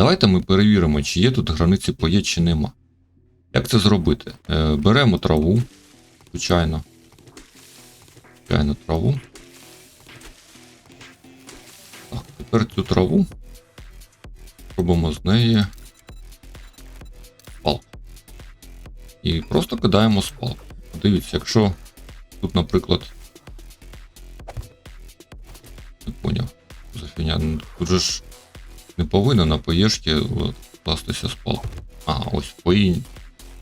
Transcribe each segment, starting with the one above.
Давайте ми перевіримо, чи є тут границі поє, чи нема. Як це зробити? Е, беремо траву, звичайно. Звичайно, траву. Так, тепер цю траву робимо з неї палку. І просто кидаємо з палки. Дивіться, якщо тут, наприклад. Не поняв. За фігня. Ну, Тут же ж не повинно на поєшки от, кластися з палки. А, ось пої.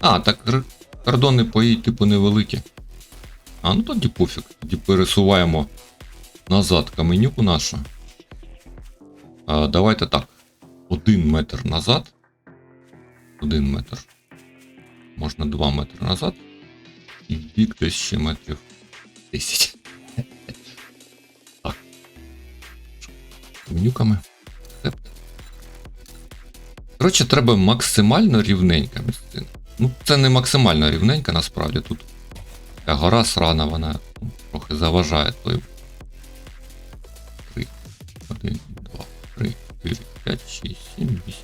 А, так кордони пої, типу, невеликі. А, ну тоді пофіг. Тоді пересуваємо назад каменюку нашу. А, давайте так. Один метр назад. Один метр. Можна два метри назад. І бік десь ще метрів 10. Так. Каменюками. Цепт. Коротше, треба максимально рівненька місцина. Ну, це не максимально рівненька, насправді. Тут така гора срана, вона ну, трохи заважає той. 3, 1, 2, 3, 4, 5, 6, 7, 8.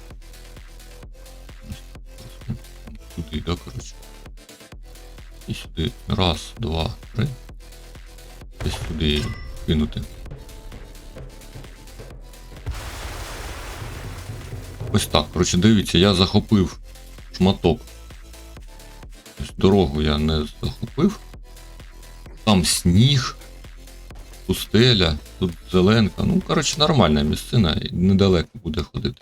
Туди, да, коротше. І сюди. Раз, два, три. Десь сюди кинути. Ось так. Коротше, дивіться, я захопив шматок. Дорогу я не захопив. Там сніг, пустеля, тут зеленка. Ну, коротше, нормальна місцина, недалеко буде ходити.